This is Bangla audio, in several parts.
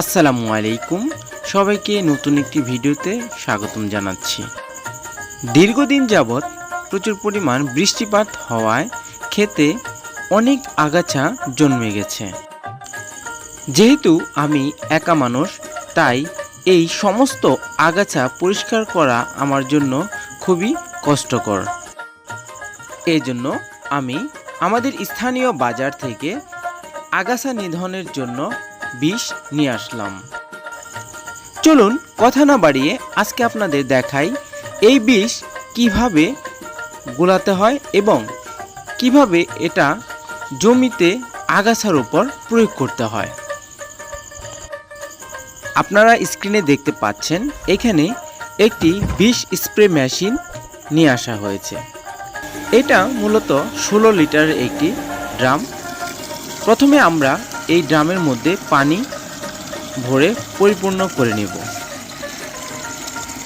আসসালামু আলাইকুম। সবাইকে নতুন একটি ভিডিওতে স্বাগতম জানাচ্ছি। দীর্ঘদিন যাবৎ প্রচুর পরিমাণ বৃষ্টিপাত হওয়ায় খেতে অনেক আগাছা জন্মে গেছে। যেহেতু আমি একা মানুষ, তাই এই সমস্ত আগাছা পরিষ্কার করা আমার জন্য খুবই কষ্টকর। এই জন্য আমি আমাদের স্থানীয় বাজার থেকে আগাছা নিধনের জন্য বিষ নিয়ে আসলাম। চলুন কথা না বাড়িয়ে আজকে আপনাদের দেখাই এই বিষ কীভাবে গোলাতে হয় এবং কীভাবে এটা জমিতে আগাছার উপর প্রয়োগ করতে হয়। আপনারা স্ক্রিনে দেখতে পাচ্ছেন, এখানে একটি বিষ স্প্রে মেশিন নিয়ে আসা হয়েছে। এটা মূলত ষোলো লিটারের একটি ড্রাম। প্রথমে আমরা এই ড্রামের মধ্যে পানি ভরে পরিপূর্ণ করে নেব।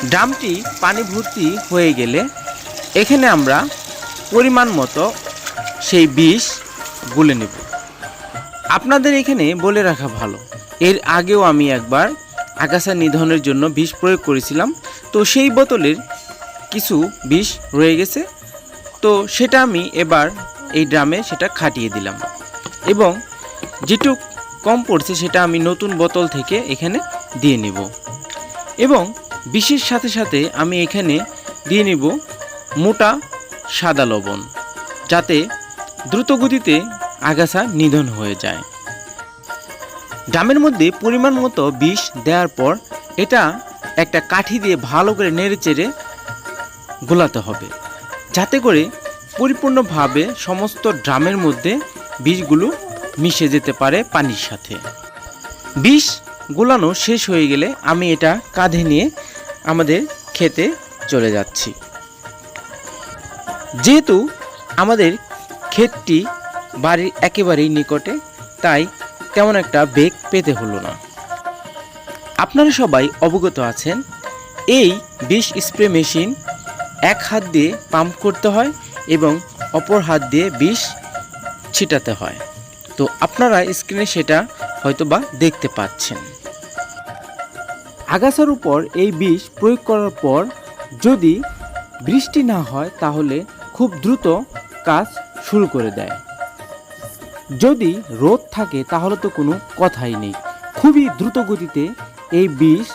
ড্রামটি পানি ভর্তি হয়ে গেলে এখানে আমরা পরিমাণ মতো সেই বিষ গুলে নেব। আপনাদের এখানে বলে রাখা ভালো। এর আগেও আমি একবার আগাছা নিধনের জন্য বিষ প্রয়োগ করেছিলাম। তো সেই বোতলের কিছু বিষ রয়ে গেছে। তো সেটা আমি এবার এই ড্রামে সেটা খাটিয়ে দিলাম। এবং যেটুক কম পড়ছে সেটা আমি নতুন বোতল থেকে এখানে দিয়ে নেব। এবং বিষের সাথে সাথে আমি এখানে দিয়ে নেব মোটা সাদা লবণ, যাতে দ্রুত গতিতে আগাছা নিধন হয়ে যায়। ড্রামের মধ্যে পরিমাণ মতো বিষ দেওয়ার পর এটা একটা কাঠি দিয়ে ভালো করে নেড়ে চেড়ে গোলাতে হবে, যাতে করে পরিপূর্ণভাবে সমস্ত ড্রামের মধ্যে বীজগুলো মিশে যেতে পারে পানির সাথে। বিষ গোলানো শেষ হয়ে গেলে আমি এটা কাঁধে নিয়ে আমাদের খেতে চলে যাচ্ছি। যেহেতু আমাদের ক্ষেতটি বাড়ির একেবারেই নিকটে, তাই তেমন একটা বেগ পেতে হলো না। আপনারা সবাই অবগত আছেন, এই বিষ স্প্রে মেশিন এক হাত দিয়ে পাম্প করতে হয় এবং অপর হাত দিয়ে বিষ ছিটাতে হয়। তো আপনারা স্ক্রিনে সেটা হয়তো বা দেখতে পাচ্ছেন। আগাছার উপর এই বিষ প্রয়োগ করার পর যদি বৃষ্টি না হয়, তাহলে খুব দ্রুত কাজ শুরু করে দেয়। যদি রোদ থাকে, তাহলে তো কোনো কথাই নেই। খুবই দ্রুত গতিতে এই বিষ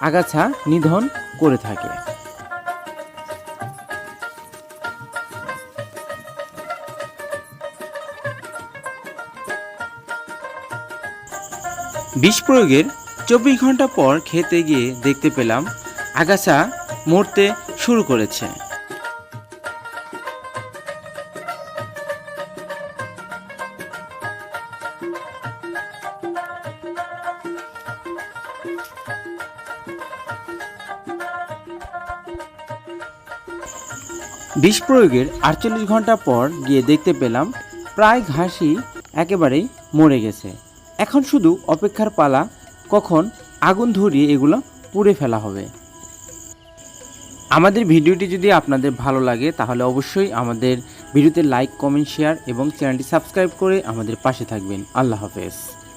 আগাছা নিধন করে থাকে। বিষ প্রয়োগের চব্বিশ ঘণ্টা পর খেতে গিয়ে দেখতে পেলাম আগাছা মরতে শুরু করেছে। বিষ প্রয়োগের আটচল্লিশ ঘণ্টা পর গিয়ে দেখতে পেলাম প্রায় ঘাসই একেবারেই মরে গেছে। এখন শুধু অপেক্ষার পালা, কখন আগুন ধরিয়ে এগুলো পুড়ে ফেলা হবে। আমাদের ভিডিওটি যদি আপনাদের ভালো লাগে, তাহলে অবশ্যই আমাদের ভিডিওতে লাইক কমেন্ট শেয়ার এবং চ্যানেলটি সাবস্ক্রাইব করে আমাদের পাশে থাকবেন। আল্লাহ হাফেজ।